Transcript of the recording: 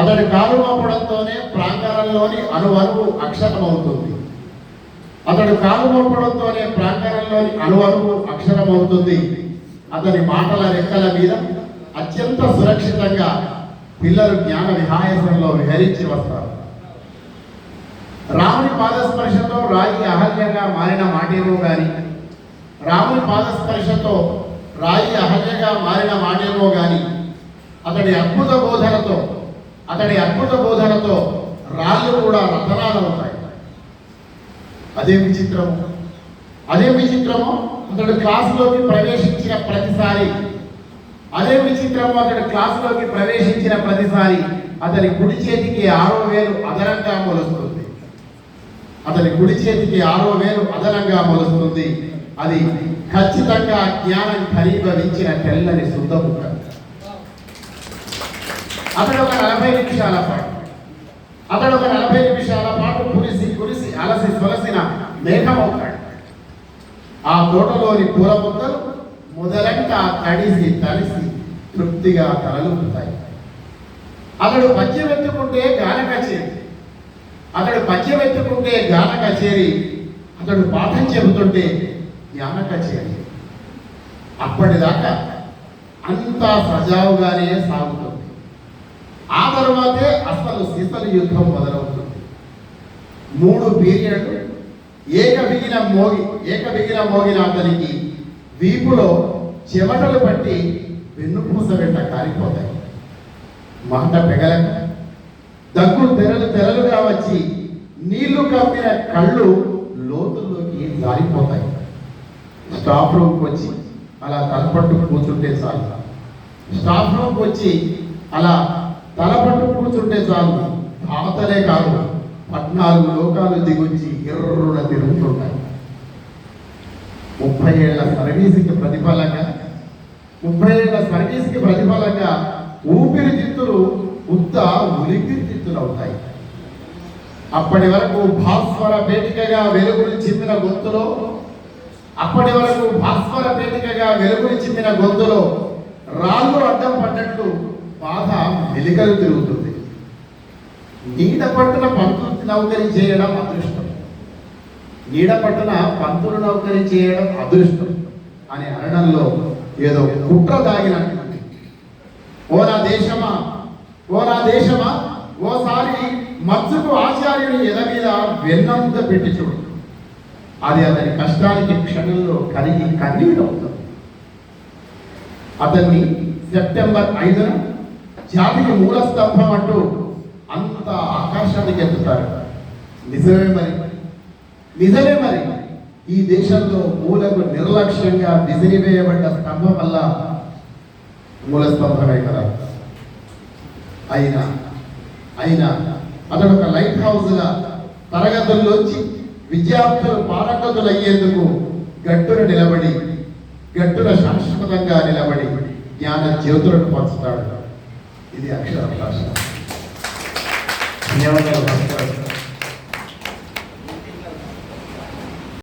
అతడి కాలు మోపడంతోనే ప్రాంగణంలోని అణువణువు అక్షరమవుతుంది. అతడు కాలు మోపడంతోనే ప్రాంగణంలోని అణువణువు అక్షరమవుతుంది. అతని మాటల రెక్కల మీద అత్యంత సురక్షితంగా పిల్లలు జ్ఞాన విహాయసంలో విహరించి వస్తారు. రాముని పాదస్పర్శతో రాయి అహల్యంగా మారిన మాటేమో గాని రాముని పాదస్పర్శతో రాయి అహల్యగా మారిన మాటేమో గాని అతడి అద్భుత బోధనతో అతడి అద్భుత బోధనతో రాళ్ళు కూడా రతనాలు అవుతాయి. అదే విచిత్రము. అదే విచిత్రము అతడు క్లాసులోకి ప్రవేశించిన ప్రతిసారి. అదే విచిత్రము అతడు క్లాసులోకి ప్రవేశించిన ప్రతిసారి అతని కుడి చేతికి ఆరో వేలు అదనంగా మొలుస్తుంది. అతని కుడి చేతికి ఆరో వేలు అదనంగా మొలుస్తుంది. అది ఖచ్చితంగా జ్ఞానం ఖరీభవించిన తెల్లని శుద్ధముఖం అతడు ఒక నలభై నిమిషాల పాటు. అతడు ఒక నలభై నిమిషాల పాటు కురిసి కురిసి అలసి సొలసిన మేఘమవుతాడు ఆ తోటలోని పూల ముద్దలు మొదలంట తడిసి తడిసి తృప్తిగా తలలుపుతాయి అతడు పద్యం ఎత్తుకుంటే గాన కచేరి అతడు పద్యం ఎత్తుకుంటే గాన కచేరి అతడు పాఠం చెబుతుంటే జ్ఞాన కచేరి అప్పటిదాకా అంతా సజావుగానే సాగుతుంది. ఆ తర్వాతే అసలు సీతల యుద్ధం మొదలవుతుంది. మూడు పీరియడ్లు ఏక బిగిన మోగి ఏక బిగిన మోగిన అతనికి వీపులో చెమటలు పట్టి వెన్నుపూస వెంట కారిపోతాయి. మాట పెగలక దగ్గు తెరలు తెరలుగా వచ్చి నీళ్ళు కప్పిన కళ్ళు లోతుల్లోకి జారిపోతాయి. స్టాఫ్ రూమ్కి వచ్చి అలా తలపట్టు కూర్చుంటే చాలు. స్టాఫ్ రూమ్కి వచ్చి అలా తలపట్టు కూర్చుంటే చాలు. అవతలే కాదు పద్నాలుగు లోకాలు దిగొచ్చి ఎర్రున తిరుగుతుంటాయి. ముప్పై ఏళ్ళ సర్వీస్కి ప్రతిఫలంగా ముప్పై ఏళ్ళ సర్వీస్కి ప్రతిఫలంగా ఊపిరితిత్తులు ఉత్త ఉలిపిరితిత్తులు అవుతాయి అప్పటి వరకు భాస్వర పేటికగా వెలుగులు చిమ్మిన గొంతులో అప్పటి వరకు భాస్వర పేటికగా వెలుగులు చిమ్మిన గొంతులో రాళ్ళు అడ్డం పడ్డట్లు బాధ మెలికలు తిరుగుతుంది. నీడ పట్టున పంతులు నౌకరీ చేయడం అదృష్టం. ఈడ పట్టున పంతులు నౌకరీ చేయడం అదృష్టం అనే అనడంలో ఏదో కుట్ర దాగినటువంటి. ఓ నా దేశమా? ఓ నా దేశమా? ఓసారి మత్స్సుకు ఆచార్యుని ఎద మీద వెన్నంత పెట్టి చూడు. అది అతని కష్టానికి క్షణంలో కరిగి కన్నీరు అవుతుంది. అతన్ని సెప్టెంబర్ ఐదున జాతికి మూల స్తంభం అంటూ అంత ఆకాశానికి ఎత్తుతారు. నిజమే మరి. నిజమే మరి. ఈ దేశంలో మూలకు నిర్లక్ష్యంగా విసిరివేయబడ్డ స్తంభం వల్ల మూల స్తంభమే కదా. అయినా అయినా అతడు ఒక లైట్ హౌస్గా తరగతుల్లోంచి విద్యార్థులు పారగతులు అయ్యేందుకు గట్టున నిలబడి గట్టున శాశ్వతంగా నిలబడి జ్ఞాన జ్యోతులను పంచుతాడు. ఇది అక్షరాభ్యాసం. ధన్యవాదాలు